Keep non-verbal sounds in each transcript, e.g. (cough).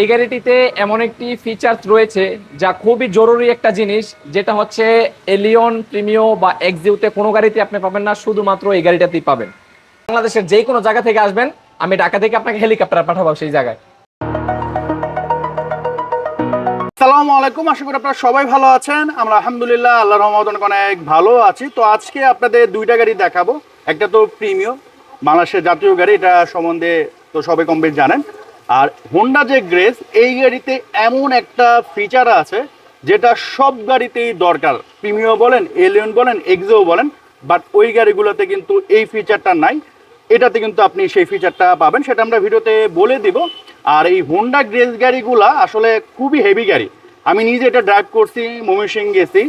এই গাড়িটিতে এমন একটি ফিচার্স রয়েছে যা খুবই জরুরি একটা জিনিস, যেটা হচ্ছে এলিয়ন প্রিমিও বা এক্সিউতে কোনো গাড়িতে আপনি পাবেন না, শুধুমাত্র এই গাড়িটাতেই পাবেন। বাংলাদেশের যে কোনো জায়গা থেকে আসবেন, আমি ঢাকা থেকে আপনাকে হেলিকপ্টার পাঠাবো সেই জায়গায়। সালামু আলাইকুম, আশা করি আপনারা সবাই ভালো আছেন। আমরা আলহামদুলিল্লাহ আল্লাহ রহমত অনেক ভালো আছি। তো আজকে আপনাদের দুইটা গাড়ি দেখাবো। একটা তো প্রিমিয়াম বাংলাদেশের জাতীয় গাড়ি, এটা সম্বন্ধে তো সবাই কম জানেন। আর হোন্ডা যে গ্রেস এই গাড়িতে এমন একটা ফিচার আছে, যেটা সব গাড়িতেই দরকার। প্রিমিও বলেন এলিয়ন বলেন এক্সো বলেন বাট ওই গাড়িগুলোতে কিন্তু এই ফিচারটা নাই। এটাতে কিন্তু আপনি সেই ফিচারটা পাবেন, সেটা আমরা ভিডিওতে বলে দিব। আর এই হোন্ডা গ্রেস গাড়িগুলা আসলে খুবই হেভি গাড়ি। আমি নিজে এটা ড্রাইভ করছি ময়মনসিং গেছি।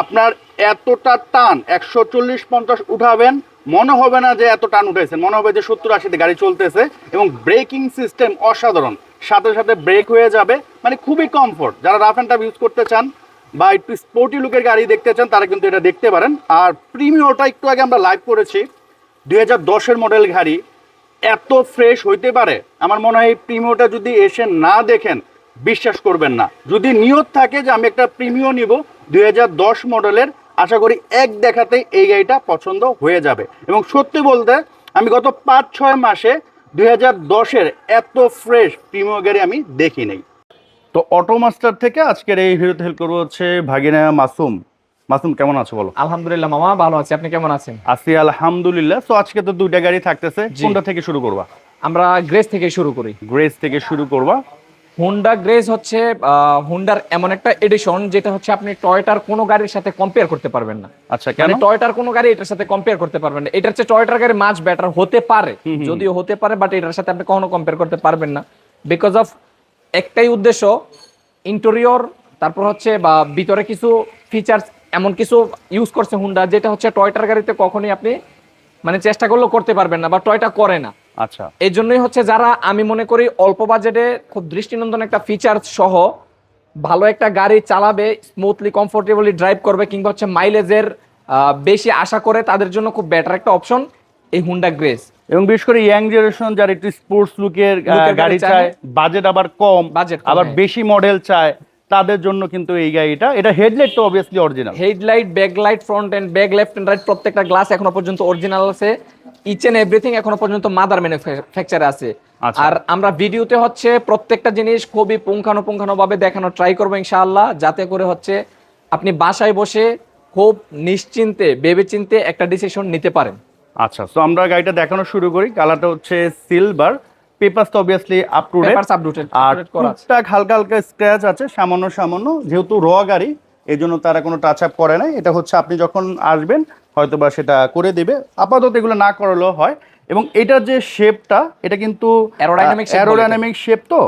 আপনার এতটা টান, একশো চল্লিশ পঞ্চাশ উঠাবেন মনে হবে না যে এত টান উঠেছে, মনে হবে যে সত্তর আশিতে গাড়ি চলতেছে এবং ব্রেকিং সিস্টেম অসাধারণ। সাথে সাথে ব্রেক হয়ে যাবে মানে খুবই কমফোর্ট যারা রাফ অ্যান্ড ইউজ করতে চান বা একটু স্পোর্টি লুকের গাড়ি দেখতে চান, তারা কিন্তু এটা দেখতে পারেন। আর প্রিমিওটা একটু আগে আমরা লাইভ করেছি, দুই হাজার দশের মডেল গাড়ি। এত ফ্রেশ হইতে পারে, আমার মনে হয় এই প্রিমিওটা যদি এসে না দেখেন, বিশ্বাস করবেন না। যদি নিয়ত থাকে যে আমি একটা প্রিমিও নিব, দুই মডেলের আশা করি এক দেখাতেই এই গাড়িটা পছন্দ হয়ে যাবে। এবং সত্যি বলতে আমি গত পাঁচ ছয় মাসে দুই হাজার দশের এত ফ্রেশ প্রিমিও গাড়ি আমি দেখি নেই। তো অটো মাস্টার থেকে আজকের এই ভিডিওতে হেল্প করব হচ্ছে ভাগিনা মাসুম। মাসুম কেমন আছো বলো? আলহামদুলিল্লাহ মামা ভালো আছি। আপনি কেমন আছেন? আছি আলহামদুলিল্লাহ। তো আজকে তো দুইটা গাড়ি থাকতেছে। কোনটা থেকে শুরু করবা? আমরা গ্রেস থেকে শুরু করি। গ্রেস থেকে শুরু করবা। হুন্ডা গ্রেজ হচ্ছে হুন্ডার এমন একটা এডিশন যেটা হচ্ছে আপনি টয়টার কোনো গাড়ির সাথে কম্পেয়ার করতে পারবেন না। আচ্ছা কেন? মানে টয়টার কোনো গাড়ি এটার সাথে কম্পেয়ার করতে পারবেন না। এটার হচ্ছে টয়টার গাড়ি মাছ বেটার হতে পারে। যদিও হতে পারে বাট এটার সাথে আপনি কখনো কম্পেয়ার করতে পারবেন না। বিকজ অফ একটাই উদ্দেশ্য ইন্টেরিয়র তারপর হচ্ছে বা ভিতরে কিছু ফিচার্স এমন কিছু ইউজ করছে হুন্ডা যেটা হচ্ছে টয়টার গাড়িতে কখনোই আপনি মানে চেষ্টা করলেও করতে পারবেন না বা টয়টা করে না। আচ্ছা এই জন্যই হচ্ছে যারা আমি মনে করি অল্প বাজেটে খুব দৃষ্টিনন্দন একটা ফিচার সহ ভালো একটা গাড়ি চালাবে স্মুথলি কমফোর্টেবলি ড্রাইভ করবে কিংবা হচ্ছে মাইলেজের বেশি আশা করে তাদের জন্য খুব বেটার একটা অপশন এই হুন্ডা গ্রেস এবং বিশেষ করে ইয়াং জেনারেশন যারা একটু স্পোর্টস লুকের গাড়ি। চায় বাজেট আবার কম বাজেট আবার হ্যাঁ। বেশি মডেল চায় তাদের জন্য কিন্তু এই গাড়িটা এটা হেডলাইট তো obviously original headlight backlight front and back left and right প্রত্যেকটা গ্লাস এখনও পর্যন্ত অরিজিনাল আছে ইচ এন্ড এভরিথিং এখনও পর্যন্ত মাদার ম্যানুফ্যাকচার আছে। আচ্ছা। আর আমরা ভিডিওতে হচ্ছে প্রত্যেকটা জিনিস খুবই পুঙ্খানুপুঙ্খানু ভাবে দেখানো ট্রাই করব ইনশাআল্লাহ যাতে করে হচ্ছে আপনি বাসায় বসে খুব নিশ্চিন্তে ভেবেচিন্তে একটা ডিসিশন নিতে পারেন। আচ্ছা তো আমরা গাড়িটা দেখানো শুরু করি। কালারটা হচ্ছে সিলভার পেপারস তো অবভিয়াসলি আপ টু ডেট আর টুকটাক হালকা হালকা স্ক্র্যাচ আছে সামান্য সামান্য যেহেতু র গাড়ি এই জন্য তারা কোনো টাচ আপ করে নাই। এটা হচ্ছে আপনি যখন আসবেন হয়তো বা সেটা করে দেবে। আপাতত এগুলো না করালেও হয়। এবং এটার যে শেপটা এটা কিন্তু অ্যারোডাইনামিক শেপ তো।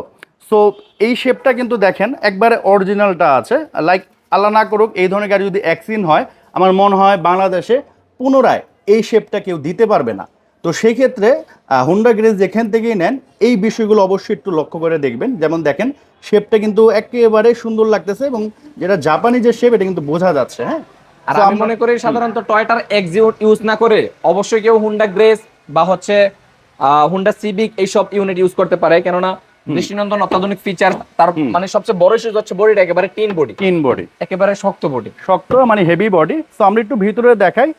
সো এই শেপটা কিন্তু দেখেন একবারে অরিজিনালটা আছে। লাইক আল্লাহ না করুক এই ধরনের গাড়ি যদি অ্যাক্সিডেন্ট হয় আমার মনে হয় বাংলাদেশে পুনরায় এই শেপটা কেউ দিতে পারবে না। তো সেই ক্ষেত্রে হুন্ডা গ্রেস যেখান থেকেই নেন এই বিষয়গুলো অবশ্যই একটু লক্ষ্য করে দেখবেন। যেমন দেখেন শেপটা কিন্তু একেবারে সুন্দর লাগতেছে এবং যেটা জাপানি যে শেপ এটা কিন্তু বোঝা যাচ্ছে হ্যাঁ? আর আমি মনে করি সাধারণত টয়টার এক্সিউট ইউজ না করে অবশ্যই কেউ হুন্ডা গ্রেস বা হচ্ছে হুন্ডা সিভিক এইসব ইউনিট ইউজ করতে পারে। কেননা দৃষ্টিনন্দন অত্যাধুনিক ফিচার তার মানে সবচেয়ে বড় সুযোগ হচ্ছে বডিটা একেবারে টিন বডি তিন বডি একেবারে শক্ত বডি শক্ত মানে হেভি বডি তো আমরা একটু ভিতরে দেখাই।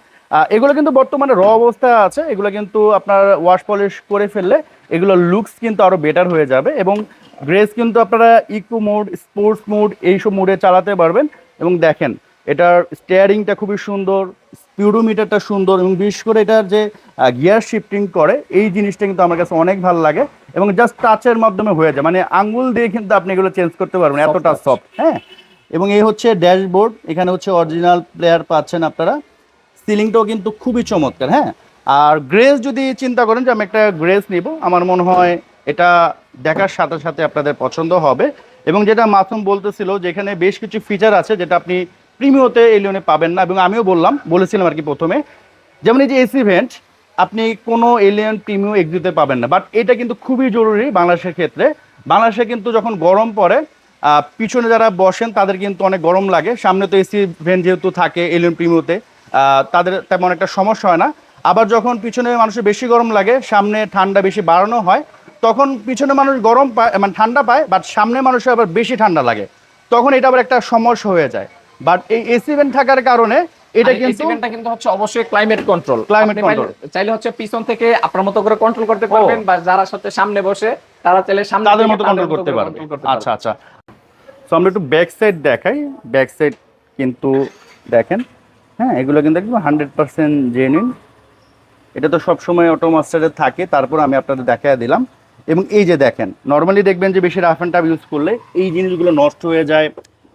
এগুলো কিন্তু বর্তমানে র অবস্থায় আছে। এগুলো কিন্তু আপনার ওয়াশ পলিশ করে ফেললে এগুলো লুকস কিন্তু আরও বেটার হয়ে যাবে এবং গ্রেস কিন্তু আপনারা ইকো মোড স্পোর্টস মোড এইসব মোডে চালাতে পারবেন। এবং দেখেন এটার স্টিয়ারিংটা খুবই সুন্দর স্পিডোমিটারটা সুন্দর এবং বিশেষ করে এটার যে গিয়ার শিফটিং করে এই জিনিসটা কিন্তু আমার কাছে অনেক ভালো লাগে এবং জাস্ট টাচের মাধ্যমে হয়ে যায়। মানে আঙ্গুল দিয়ে কিন্তু আপনি এগুলো চেঞ্জ করতে পারবেন এতটা সফট হ্যাঁ? এবং এই হচ্ছে ড্যাশবোর্ড এখানে হচ্ছে অরিজিনাল প্লেয়ার পাচ্ছেন আপনারা। সিলিংটাও কিন্তু খুবই চমৎকার হ্যাঁ? আর গ্রেস যদি চিন্তা করেন যে আমি একটা গ্রেস নিব আমার মনে হয় এটা দেখার সাথে সাথে আপনাদের পছন্দ হবে। এবং যেটা মাসুম বলতেছিল যে এখানে বেশ কিছু ফিচার আছে যেটা আপনি প্রিমিওতে এলিয়নে পাবেন না এবং আমিও বললাম, বলেছিলাম আর কি প্রথমে, যেমন এই যে এসি ভেন্ট আপনি কোনো এলিয়ন প্রিমিও এক্সিতে পাবেন না। বাট এটা কিন্তু খুবই জরুরি বাংলাদেশের ক্ষেত্রে। বাংলাদেশে কিন্তু যখন গরম পড়ে পিছনে যারা বসেন তাদের কিন্তু অনেক গরম লাগে। সামনে তো এসি ভেন্ট যেহেতু থাকে এলিয়ন প্রিমিওতে তাদের তেমন একটা সমস্যা হয় না। আবার যখন পিছনে মানুষের বেশি গরম লাগে, সামনে ঠান্ডা বেশি বাড়ানো হয়, তখন পিছনে মানুষ গরম পায় মানে ঠান্ডা পায় বাট সামনে মানুষের আবার বেশি ঠান্ডা লাগে। তখন এটা আবার একটা সমস্যা হয়ে যায়। বাট এই এসি ভেন্ট থাকার কারণে এটা কিন্তু সিমেন্টটা কিন্তু হচ্ছে অবশ্যই ক্লাইমেট কন্ট্রোল Climate কন্ট্রোল চাইলে হচ্ছে পিছন থেকে আপনার মতো করে কন্ট্রোল করতে পারবেন বা যারা সাথে সামনে বসে তারা চাইলে সামনে তাদের মতো কন্ট্রোল করতে পারবে। আচ্ছা আচ্ছা। তো আমরা একটু ব্যাক সাইড দেখাই। ব্যাক সাইড কিন্তু দেখেন হ্যাঁ এগুলো কিন্তু একদম হান্ড্রেড পার্সেন্ট জেনুইন এটা তো সবসময় অটোমাস্টারে থাকে তারপর আমি আপনাদের দেখায় দিলাম। এবং এই যে দেখেন নর্মালি দেখবেন যে বেশি রাফ অ্যান্ড টাফ ইউজ করলে এই জিনিসগুলো নষ্ট হয়ে যায়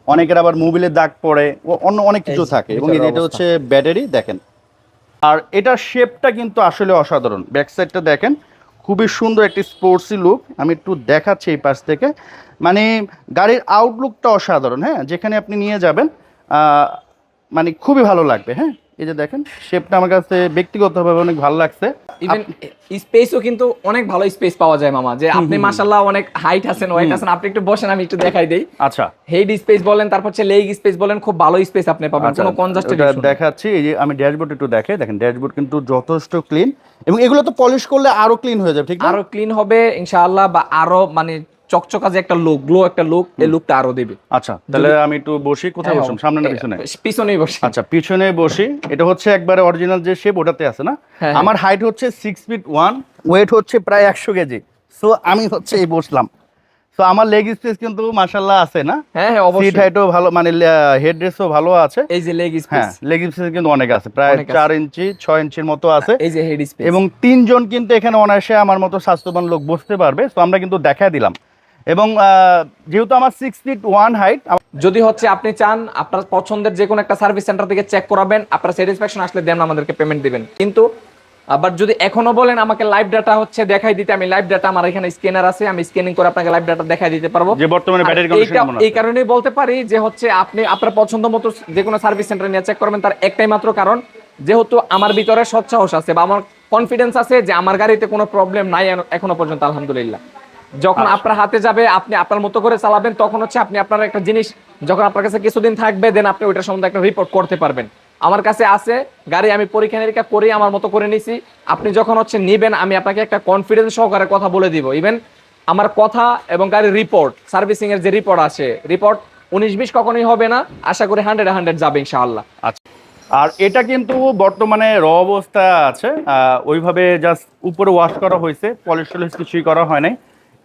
অনেকের আবার মোবিলের দাগ পড়ে ও অন্য অনেক কিছু থাকে এবং এটা হচ্ছে ব্যাটারি দেখেন। আর এটার শেপটা কিন্তু আসলে অসাধারণ। ব্যাক সাইডটা দেখেন খুবই সুন্দর একটি স্পোর্টসি লুক আমি একটু দেখাচ্ছি এই পাশ থেকে। মানে গাড়ির আউটলুকটা অসাধারণ হ্যাঁ? যেখানে আপনি নিয়ে যাবেন আহ, মানে খুবই ভালো লাগবে হ্যাঁ? এই যে দেখেন শেপটা আমার কাছে ব্যক্তিগতভাবে অনেক ভালো লাগছে। ইভেন স্পেসও কিন্তু অনেক ভালো স্পেস পাওয়া যায় মামা। যে আপনি মাশাআল্লাহ অনেক হাইট আছেন ওয়েট আছেন আপনি একটু বসেন আমি একটু দেখাই দেই। আচ্ছা। হেড স্পেস বলেন তারপর হচ্ছে লেগ স্পেস বলেন খুব ভালো স্পেস আপনি পাবেন আচ্ছা, কোনো কনজাস্টেড দেখাচ্ছি এই যে আমি ড্যাশবোর্ড একটু দেখে দেখেন ড্যাশবোর্ড কিন্তু যথেষ্ট ক্লিন এবং এগুলো তো পলিশ করলে আরও ক্লিন হয়ে যাবে ঠিক আরও ক্লিন হবে ইনশাআল্লাহ বা আরও মানে চকচকা যে একটা লোক গ্লো একটা লোক এই লুকটা আরও দেবে। আচ্ছা তাহলে আমি একটু বসি কোথায় হ্যাঁ, বসুন সামনে না পিছনে। পিছনেই বসে। আচ্ছা পিছনে বসি। এটা হচ্ছে একবারে অরিজিনাল যে শেপ ওটাতে আছে না? হ্যাঁ, আমার হাইট হচ্ছে সিক্স ফিট ওয়ান ওয়েট হচ্ছে প্রায় একশো কেজি। সো আমি হচ্ছে এই বসলাম। সো আমার লেগ স্পেস কিন্তু মাসাল্লাহ আছে না? হ্যাঁ হ্যাঁ সিট অবশ্যই। হাইটও ভালো মানে হেড ড্রেসও ভালো আছে। এই যে লেগ স্পেস হ্যাঁ লেগ স্পেস কিন্তু অনেক আছে। প্রায় অনেক আছে। চার ইঞ্চি ছয় ইঞ্চির মতো আছে। এই যে হেড স্পেস এবং তিনজন কিন্তু এখানে অনায়াসে আমার মতো স্বাস্থ্যবান লোক বসতে পারবে। তো আমরা কিন্তু দেখায় দিলাম। এবং যেহেতু আমার সিক্স ফিট ওয়ান হাইট যদি হচ্ছে আপনি চান আপনার পছন্দের যে কোনো একটা সার্ভিস সেন্টার থেকে চেক করাবেন আপনার স্যাটিসফ্যাকশন আসলে দেন আমাদেরকে পেমেন্ট দিবেন। কিন্তু আবার যদি এখনও বলেন আমাকে লাইভ ডাটা হচ্ছে দেখাই দিতে আমি লাইভ ডাটা আমার এখানে স্ক্যানার আছে আমি স্ক্যানিং করে আপনাকে লাইভ ডাটা দেখাই দিতে পারব। যে বর্তমানে ব্যাটারি কন্ডিশন কেমন এই কারণেই বলতে পারি যে হচ্ছে আপনি আপনার পছন্দ মতো যে কোনো সার্ভিস সেন্টার নিয়ে চেক করবেন তার একটাই মাত্র কারণ যেহেতু আমার ভিতরে সৎসাহস আছে বা আমার কনফিডেন্স আছে যে আমার গাড়িতে কোনো প্রবলেম নাই এখনও পর্যন্ত আলহামদুলিল্লাহ। যখন আচ্ছা। আপনার হাতে যাবে আপনি আপনার মতো করে চালাবেন তখন হচ্ছে আপনি আপনার একটা জিনিস যখন আপনার কাছে কিছুদিন থাকবে দেন আপনি ওইটার সম্বন্ধে একটা রিপোর্ট করতে পারবেন। আমার কাছে আছে গাড়ি আমি পরীক্ষা নিরীক্ষা করে আমার মতো করে নিছি। আপনি যখন হচ্ছে নিবেন আমি আপনাকে একটা কনফিডেন্স সহকারে কথা বলে দিব। ইভেন আমার কথা এবং গাড়ির রিপোর্ট সার্ভিসিং এর যে রিপোর্ট আছে রিপোর্ট উনিশ বিশ কখনোই হবে না। আশা করি হান্ড্রেড হান্ড্রেড যাবে ইনশাআল্লাহ। আচ্ছা। আর এটা কিন্তু বর্তমানে র অবস্থা আছে ওইভাবে জাস্ট উপরে ওয়াশ করা হয়েছে পলিশ টলিশ কিছুই করা হয় নাই।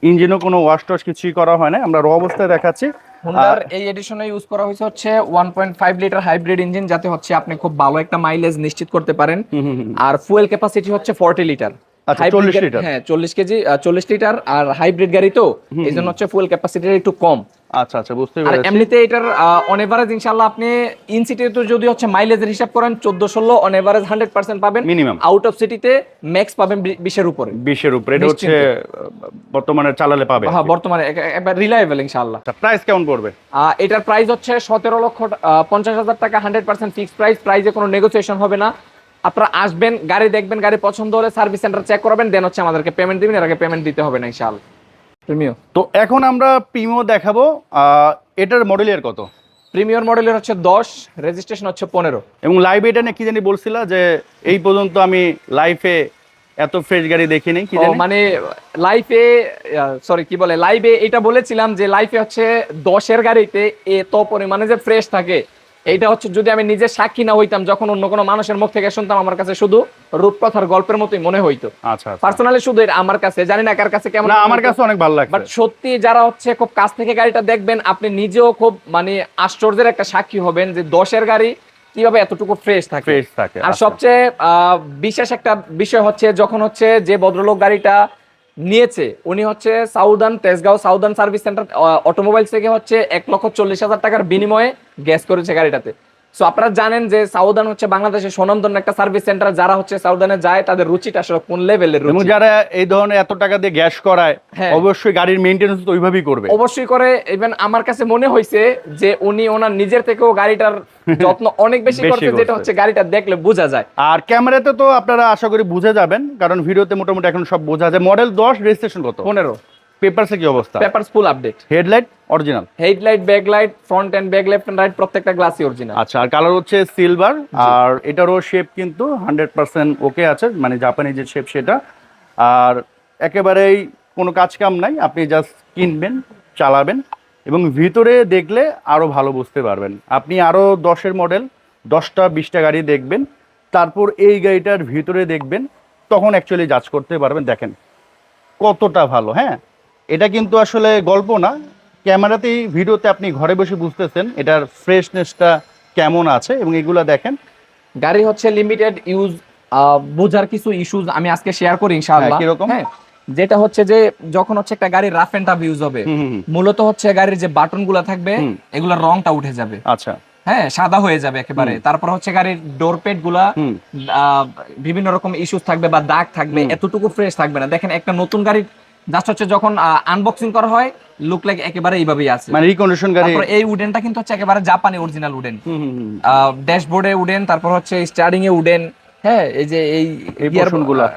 ইঞ্জিনও কোনো ওয়াশ টশ কিছুই করা হয় না আমরা র অবস্থায় দেখাচ্ছি। হোন্ডার এই এডিশনে ইউজ করা হয়েছে হচ্ছে one point five litre hybrid engine যাতে হচ্ছে আপনি খুব ভালো একটা মাইলেজ নিশ্চিত করতে পারেন। আর ফুয়েল ক্যাপাসিটি হচ্ছে ফর্টি লিটার 40 লিটার। হ্যাঁ চল্লিশ কেজি চল্লিশ লিটার আর হাইব্রিড গাড়ি তো এই জন্য হচ্ছে ফুয়েল ক্যাপাসিটি একটু কম। আচ্ছা আচ্ছা বুঝতে আর পেরেছি। এমনিতে এটার অন এভারেজ ইনশাল্লাহ আপনি ইন সিটিতে যদি হচ্ছে মাইলেজের হিসাব করেন চোদ্দ ষোলো অন এভারেজ হান্ড্রেড পার্সেন্ট পাবেন। Minimum। আউট অফ সিটিতে ম্যাক্স পাবেন বি- বিশের উপরে। বিশের উপরে। এটা হচ্ছে বর্তমানে চালালে পাবে। হ্যাঁ বর্তমানে একবার রিলায়েবল ইনশাল্লাহ আচ্ছা প্রাইস কেমন পড়বে? এটার প্রাইস হচ্ছে সতেরো লক্ষ আহ, পঞ্চাশ হাজার টাকা হান্ড্রেড পার্সেন্ট ফিক্স প্রাইস প্রাইসে কোনো নেগোসিয়েশন হবে না। আপনারা আসবেন গাড়ি দেখবেন গাড়ি পছন্দ হলে সার্ভিস সেন্টার চেক করাবেন দেন হচ্ছে আমাদেরকে পেমেন্ট দিবেন। এর আগে পেমেন্ট দিতে হবে না ইনশাআল্লাহ। প্রিমিও। তো এখন আমরা প্রিমো দেখাবো এটার মডেল এর কত? প্রিমিয়র মডেলের হচ্ছে দশ রেজিস্ট্রেশন হচ্ছে পনেরো। এবং লাইভ এটা নিয়ে কি জানি বলছিলা যে এই পর্যন্ত আমি লাইফে এত ফ্রেশ গাড়ি দেখিনি কি মানে লাইফে সরি কি বলে লাইভে এটা বলেছিলাম যে লাইফে হচ্ছে দশের গাড়িতে এত পরিমাণে যে ফ্রেশ থাকে। এইটা হচ্ছে যদি আমি নিজে সাক্ষী না হইতাম যখন অন্য কোনো মানুষের মুখ থেকে শুনতাম আমার কাছে শুধু রূপকথার গল্পের মতোই মনে হইতো। আচ্ছা আচ্ছা। পার্সোনালি শুধু এটা আমার কাছে জানি না কার কাছে কেমন আমার কাছে অনেক ভালো লাগছে। বাট সত্যি যারা হচ্ছে খুব কাছ থেকে গাড়িটা দেখবেন আপনি নিজেও খুব মানে আশ্চর্যের একটা সাক্ষী হবেন যে দশের গাড়ি কীভাবে এতটুকু ফ্রেশ থাকে। ফ্রেশ থাকে আর আচ্ছা। সবচেয়ে আহ, বিশেষ একটা বিষয় হচ্ছে যখন হচ্ছে যে ভদ্রলোক গাড়িটা নিয়েছে। উনি হচ্ছে southern Tejgaon southern service centre automobile থেকে হচ্ছে এক লক্ষ চল্লিশ হাজার টাকার বিনিময়ে গ্যাস করেছে গাড়িটাতে। সো আপনারা জানেন যে সাউদার্ন হচ্ছে বাংলাদেশের স্বনামধন্য একটা সার্ভিস সেন্টার যারা হচ্ছে সাউদার্নে যায় তাদের রুচিটা আসলে কোন লেভেলের এবং রুচি? যারা এই ধরনের এত টাকা দিয়ে গ্যাস করায় হ্যাঁ। অবশ্যই গাড়ির মেইনটেনেন্স তো ওইভাবেই করবে। অবশ্যই করে ইভেন আমার কাছে মনে হয়েছে যে উনি ওনার নিজের থেকেও গাড়িটার (laughs) যত্ন অনেক বেশি বেশি করছে যেটা হচ্ছে গাড়িটা দেখলে বোঝা যায়। আর ক্যামেরাতে তো আপনারা আশা করি বুঝে যাবেন কারণ ভিডিওতে মোটামুটি এখন সব বোঝা যায়। মডেল দশ রেজিস্ট্রেশন কত? পনেরো। পেপারসে কি অবস্থা? Papers full update headlight original headlight backlight front and back left and right প্রত্যেকটা গ্লাসই অরিজিনাল আচ্ছা আর কালার হচ্ছে সিলভার আর এটারও শেপ কিন্তু হান্ড্রেড পার্সেন্ট ওকে আছে মানে জাপানি যে শেপ সেটা। আর একেবারেই কোনো কাজ কাম নাই আপনি জাস্ট কিনবেন চালাবেন এবং ভিতরে দেখলে আরও ভালো বুঝতে পারবেন। আপনি আরও দশের মডেল দশটা বিশটা গাড়ি দেখবেন তারপর এই গাড়িটার ভিতরে দেখবেন তখন অ্যাকচুয়ালি জাজ করতে পারবেন দেখেন কতটা ভালো হ্যাঁ? এটা কিন্তু আসলে গল্প না। ক্যামেরাতেই ভিডিওতে আপনি ঘরে বসে বুঝতেছেন এটার ফ্রেশনেসটা কেমন আছে এবং এগুলা দেখেন। গাড়ি হচ্ছে লিমিটেড ইউজ বোঝার কিছু ইস্যুজ আমি আজকে শেয়ার করি ইনশাআল্লাহ। হ্যাঁ, কীরকম? হ্যাঁ যেটা হচ্ছে যে যখন হচ্ছে একটা গাড়ির রাফ এন্ড টাফ ইউজ হবে। মূলত হচ্ছে গাড়ির যে বাটনগুলা থাকবে। এগুলোর রংটা উঠে যাবে। আচ্ছা। হ্যাঁ সাদা হয়ে যাবে একেবারে। তারপর হচ্ছে গাড়ির ডোর পেটগুলা আহ, বিভিন্ন রকম ইস্যুস থাকবে বা দাগ থাকবে এতটুকু ফ্রেশ থাকবে না। দেখেন একটা নতুন গাড়ির জাস্ট হচ্ছে যখন আনবক্সিং করা হয় লুক লাইক একেবারে এইভাবেই আছে। মানে রিকন্ডিশন গাড়ি তারপর এই উডেনটা কিন্তু হচ্ছে একেবারে জাপানি অরিজিনাল উডেন। ড্যাশবোর্ডে উডেন তারপর হচ্ছে স্টার্টিং এ উডেন হ্যাঁ এই যে এই এই গিয়ার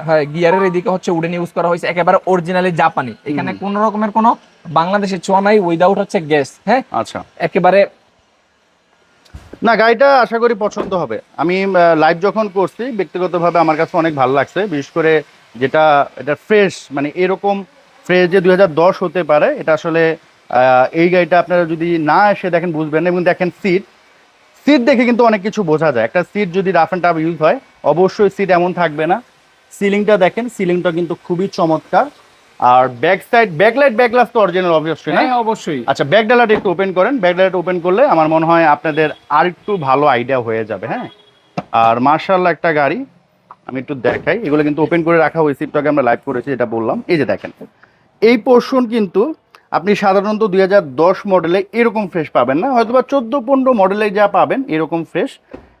হ্যাঁ গিয়ারের এদিকে হচ্ছে উডেন ইউজ করা হয়েছে একেবারে অরিজিনালি জাপানি এখানে কোন রকমের কোনো বাংলাদেশের ছোঁয়া নাই উইদাউট হচ্ছে গ্যাস হ্যাঁ? আচ্ছা। একেবারে না গাড়িটা আশা করি পছন্দ হবে। আমি লাইভ যখন করছি ব্যক্তিগতভাবে আমার কাছে অনেক ভালো লাগছে বিশেষ করে যেটা এটা ফ্রেশ মানে এরকম ফ্রেশ যে দুই হাজার দশ হতে পারে এটা আসলে এই গাড়িটা আপনারা যদি না এসে দেখেন বুঝবেন না। এবং দেখেন সিট সিট দেখে কিন্তু অনেক কিছু বোঝা যায়। একটা সিট যদি রাফ অ্যান্ড টাফ ইউজ হয় অবশ্যই সিট এমন থাকবে না। সিলিংটা দেখেন সিলিংটা কিন্তু খুবই চমৎকার। আর ব্যাক সাইড ব্যাকলাইট ব্যাকলাস তো অরিজিনাল অবভিয়াসলি না? হ্যাঁ অবশ্যই। আচ্ছা ব্যাক ডালাটা একটু ওপেন করেন। ব্যাক ডালাটা ওপেন করলে আমার মনে হয় আপনাদের আর একটু ভালো আইডিয়া হয়ে যাবে হ্যাঁ? আর মার্শাল্লাহ একটা গাড়ি আমি একটু দেখাই। এগুলো কিন্তু ওপেন করে রাখা হয়েছে একটু আগে আমরা লাইভ করেছি যেটা বললাম। এই যে দেখেন। এই পোর্শন কিন্তু আপনি সাধারণত দুই হাজার দশ মডেলে এরকম ফ্রেশ পাবেন না হয়তো বা চোদ্দ পনেরো মডেলে যা পাবেন এরকম ফ্রেশ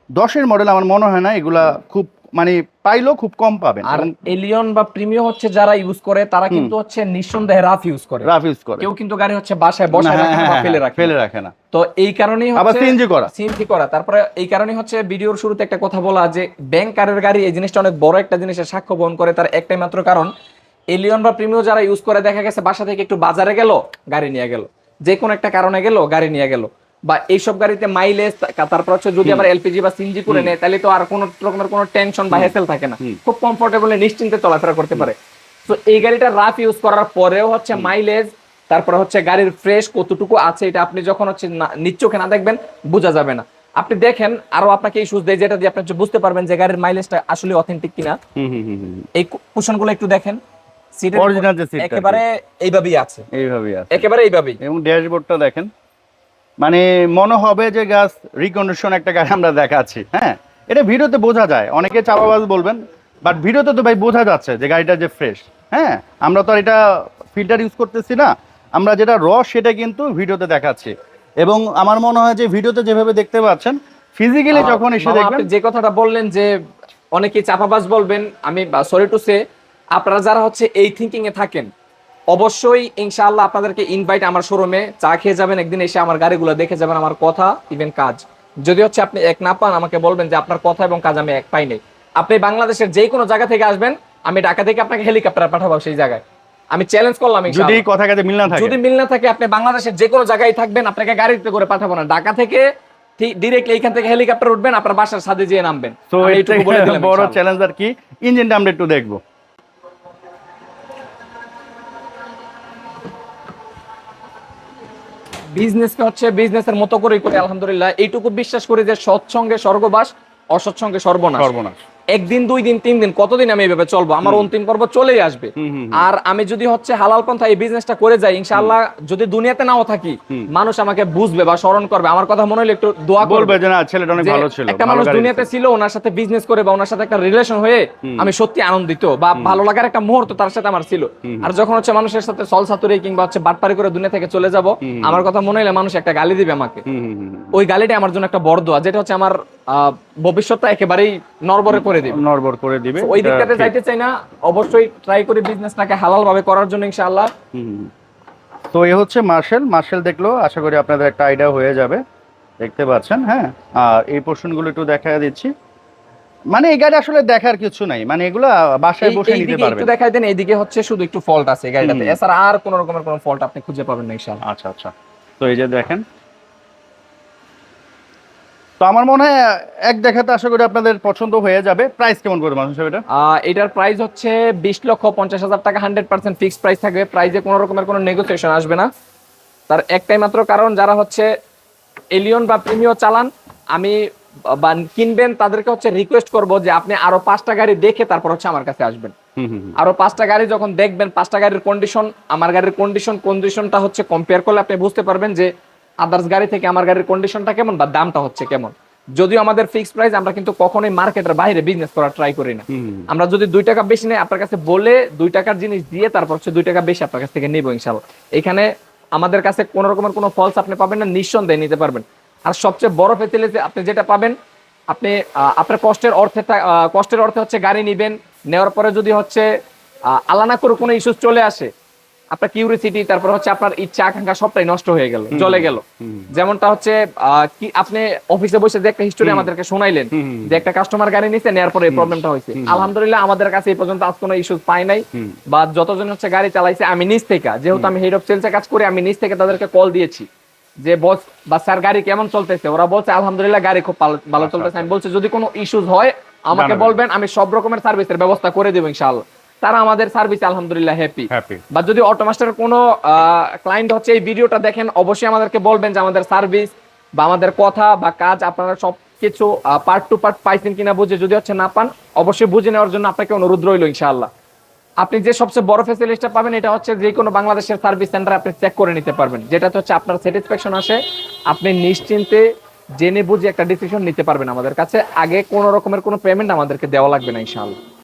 দশের মডেল আমার মনে হয় না এগুলা খুব মানে পাইলেও খুব কম পাবেন। আর এলিয়ন বা প্রিমিয়াম হচ্ছে যারা ইউজ করে তারা কিন্তু হচ্ছে নিঃসন্দেহে রাফ ইউজ করে। রাফ ইউজ করে। কেউ কিন্তু গাড়ি হচ্ছে বাসায় বসায় না, রাখে না হ্যাঁ, হ্যাঁ, ফেলে রাখে ফেলে রাখে না। তো এই কারণেই আবার CNG করা। সিএনজি করা। তারপরে এই কারণেই হচ্ছে ভিডিওর শুরুতে একটা কথা বলা যে ব্যাংকারের গাড়ি এই জিনিসটা অনেক বড় একটা জিনিসের সাক্ষ্য বহন করে তার একটাই মাত্র কারণ এলিয়ন বা প্রিমিয়াম যারা ইউজ করে দেখা গেছে বাসা থেকে একটু বাজারে গেল গাড়ি নিয়ে গেল। যে কোনো একটা কারণে গেল গাড়ি নিয়ে গেল। বা এইসব গাড়িতে মাইলেজ তারপর হচ্ছে যদি আবার এলপিজি বা সিএনজি করে নেয় তাহলে তো আর কোনো রকমের কোনো টেনশন বা হেসেল থাকে না। খুব কমফোর্টেবল নিশ্চিন্তে চলাফেরা করতে পারে। তো এই গাড়িটা রাফ ইউজ করার পরেও হচ্ছে মাইলেজ তারপরে হচ্ছে গাড়ির ফ্রেশ কতটুকু আছে এটা আপনি যখন হচ্ছে না- নিজ চোখে না দেখবেন বোঝা যাবে না। আপনি দেখেন আরও আপনাকে ইস্যুস দেয় যেটা দিয়ে আপনি বুঝতে পারবেন যে গাড়ির মাইলেজটা আসলে অথেন্টিক কিনা। এই কুশনগুলো একটু দেখেন। Original যে seat টা একেবারে এইভাবেই আছে। এইভাবেই আছে। একেবারে এইভাবেই। এবং ড্যাশবোর্ডটা দেখেন। মানে মনে হবে যে গাছ রিকন্ডিশন একটা গাড়ি আমরা দেখাচ্ছি হ্যাঁ? এটা ভিডিওতে বোঝা যায়। অনেকে চাপাবাজ বলবেন বাট ভিডিওতে তো ভাই বোঝা যাচ্ছে যে গাড়িটা যে ফ্রেশ হ্যাঁ? আমরা তো এটা ফিল্টার ইউজ করতেছি না। আমরা যেটা র সেটা কিন্তু ভিডিওতে দেখাচ্ছি। এবং আমার মনে হয় যে ভিডিওতে যেভাবে দেখতে পাচ্ছেন ফিজিক্যালি যখন এসে দেখবেন যে কথাটা বললেন যে অনেকে চাপাবাজ বলবেন আমি সরি টু সে আপনারা যারা হচ্ছে এই থিঙ্কিং এ থাকেন অবশ্যই ইনশাআল্লাহ আপনাদেরকে ইনভাইট আমার শোরুমে চা খেয়ে যাবেন একদিন এসে আমার গাড়িগুলো দেখে যাবেন আমার কথা ইভেন কাজ। যদি হচ্ছে আপনি এক না পান আমাকে বলবেন যে আপনার কথা এবং কাজ আমি এক পাই নাই। আপনি বাংলাদেশের যে কোনো জায়গা থেকে আসবেন আমি ঢাকা থেকে আপনাকে হেলিকপ্টার পাঠাবো সেই জায়গায়। আমি চ্যালেঞ্জ করলাম যদি কথা কাজে মিল না থাকে। যদি মিল না থাকে আপনি বাংলাদেশের যে কোনো জায়গায় থাকবেন আপনাকে গাড়িতে করে পাঠাবো না। ঢাকা থেকে ডিরেক্টলি এখান থেকে হেলিকপ্টার উঠবেন আপনার বাসার সাথে যেয়ে নামবেন। তো এইটুকু বলে দিলাম বড় চ্যালেঞ্জ আর কি ইঞ্জিনটা আমরা একটু দেখব। বিজনেসকে হচ্ছে বিজনেসের মতো করেই করি, আলহামদুলিল্লাহ। এইটুকু বিশ্বাস করি যে সৎসঙ্গে স্বর্গবাস, অসৎসঙ্গে সর্বনাশ। সর্বনাশ। একদিন দুই দিন তিন দিন কতদিন আমি এইভাবে চলবো? আমার অন্তিম পর্ব চলেই আসবে। আর আমি যদি হচ্ছে হালাল পন্থা এই বিজনেসটা করে যাই ইনশাআল্লাহ যদি দুনিয়াতে নাও থাকি মানুষ আমাকে বুঝবে বা স্মরণ করবে। আমার কথা মনে হলে একটু দোয়া করবে। যে না ছেলেটা অনেক ভালো ছিল একটা মানুষ দুনিয়াতে ছিল। ওনার সাথে বিজনেস করে বা ওনার সাথে একটা রিলেশন হয়ে আমি সত্যি আনন্দিত বা ভালো লাগার একটা মুহূর্ত তার সাথে আমার ছিল। আর যখন হচ্ছে মানুষের সাথে সল সাতুরে কিংবা হচ্ছে বাটপারি করে দুনিয়া থেকে চলে যাব আমার কথা মনে হলে মানুষ একটা গালি দিবে আমাকে। ওই গালিটা আমার জন্য একটা বড় দোয়া যেটা হচ্ছে আমার ভবিষ্যৎটা একেবারেই নরবরে করে দিবে। নড়বড় করে দিবে। ওই দিকটাতে যাইতে চাই না। অবশ্যই ট্রাই করি বিজনেসটাকে হালাল ভাবে করার জন্য ইনশাআল্লাহ। তো এ হচ্ছে মার্শেল। মার্শেল দেখল আশা করি আপনাদের একটা আইডিয়া হয়ে যাবে। দেখতে পাচ্ছেন হ্যাঁ? আর এই পোর্শনগুলো একটু দেখা দিচ্ছি। মানে এই গাড়ি আসলে দেখার কিছু নাই। মানে এগুলা বাসায় বসে নিতে পারবেন। একটু দেখাই দেন এইদিকে হচ্ছে শুধু একটু ফল্ট আছে এই গাড়িটাতে। এছাড়া আর কোন রকমের কোনো ফল্ট আপনি খুঁজে পাবেন না ইনশাআল্লাহ। আচ্ছা আচ্ছা। তো এই যে দেখেন তো আমার মনে হয় এক দেখাতে আশা করি আপনাদের পছন্দ হয়ে যাবে। প্রাইস কেমন করে মানুষ এটা এটার প্রাইস হচ্ছে বিশ লক্ষ পঞ্চাশ হাজার টাকা হান্ড্রেড পার্সেন্ট ফিক্সড প্রাইস থাকবে। প্রাইসে কোনো রকমের কোনো নেগোসিয়েশন আসবে না। তার একটাই মাত্র কারণ যারা হচ্ছে এলিয়ন বা প্রিমিও চালান আমি বা কিনবেন তাদেরকে হচ্ছে রিকোয়েস্ট করব যে আপনি আরও পাঁচটা গাড়ি দেখে তারপর হচ্ছে আমার কাছে আসবেন। আরও পাঁচটা গাড়ি যখন দেখবেন পাঁচটা গাড়ির কন্ডিশন আমার গাড়ির কন্ডিশন কন্ডিশনটা হচ্ছে কম্পেয়ার করলে আপনি বুঝতে পারবেন যে আদার্স গাড়ি থেকে আমার গাড়ির কন্ডিশনটা কেমন বা দামটা হচ্ছে কেমন? যদিও আমাদের ফিক্সড প্রাইস আমরা কিন্তু কখনোই মার্কেটের বাইরে বিজনেস করার ট্রাই করি না। আমরা যদি দুই টাকা বেশি নেই আপনার কাছে বলে দুই টাকার জিনিস দিয়ে তারপর হচ্ছে দুই টাকা বেশি আপনার কাছ থেকে নিবো ইনশাল্লাহ। এখানে আমাদের কাছে কোন রকমের কোনো ফলস আপনি পাবেন না নিঃসন্দেহে নিতে পারবেন। আর সবচেয়ে বড় ফেসিলিটি আপনি যেটা পাবেন আপনি আপনার কষ্টের অর্থে কষ্টের অর্থে হচ্ছে গাড়ি নিবেন নেওয়ার পরে যদি হচ্ছে আলাদা করে কোনো ইস্যুস চলে আসে আপনার কিউরিসিটি তারপর হচ্ছে আপনার ইচ্ছা আকাঙ্ক্ষা সবটাই নষ্ট হয়ে গেল চলে গেল। যেমনটা হচ্ছে কি আপনি অফিসে বসে যে একটা হিস্টোরি আমাদেরকে শোনাইলেন যে একটা কাস্টমার গাড়ি নিছে নেওয়ার পরে এই প্রবলেমটা হয়েছে আলহামদুলিল্লাহ আমাদের কাছে এই পর্যন্ত আজ কোনো ইস্যুস পাই নাই বা যতজন হচ্ছে গাড়ি চালাইছে আমি নিজ থেকে যেহেতু আমি হেড অফ সেলসে কাজ করি আমি নিজ থেকে তাদেরকে কল দিয়েছি যে বস বা স্যার গাড়ি কেমন চলতেছে? ওরা বলছে আলহামদুলিল্লাহ গাড়ি খুব ভালো- ভালো চলতেছে। আমি বলছি যদি কোনো ইস্যুস হয় আমাকে বলবেন আমি সব রকমের সার্ভিসের ব্যবস্থা করে দেবো ইনশাআল্লাহ। তারা আমাদের সার্ভিসে আলহামদুলিল্লাহ হ্যাপি হ্যাপি বা যদি অটোমাস্টারের কোনো ক্লায়েন্ট হচ্ছে এই ভিডিওটা দেখেন অবশ্যই আমাদেরকে বলবেন যে আমাদের সার্ভিস বা আমাদের কথা বা কাজ আপনারা সব কিছু পার্ট টু পার্ট পাইছেন কিনা বুঝে যদি হচ্ছে না পান অবশ্যই বুঝে নেওয়ার জন্য আপনাকে অনুরোধ রইল ইনশাআল্লাহ। আপনি যে সবচেয়ে বড় ফেসিলিটিটা পাবেন এটা হচ্ছে যে কোনো বাংলাদেশের সার্ভিস সেন্টার আপনি চেক করে নিতে পারবেন। যেটাতে হচ্ছে আপনার স্যাটিসফ্যাকশন আসে আপনি নিশ্চিন্তে জেনে বুঝে একটা ডিসিশন নিতে পারবেন আমাদের কাছে। আগে কোনো রকমের কোনো পেমেন্ট আমাদেরকে দেওয়া লাগবে না ইনশাআল্লাহ।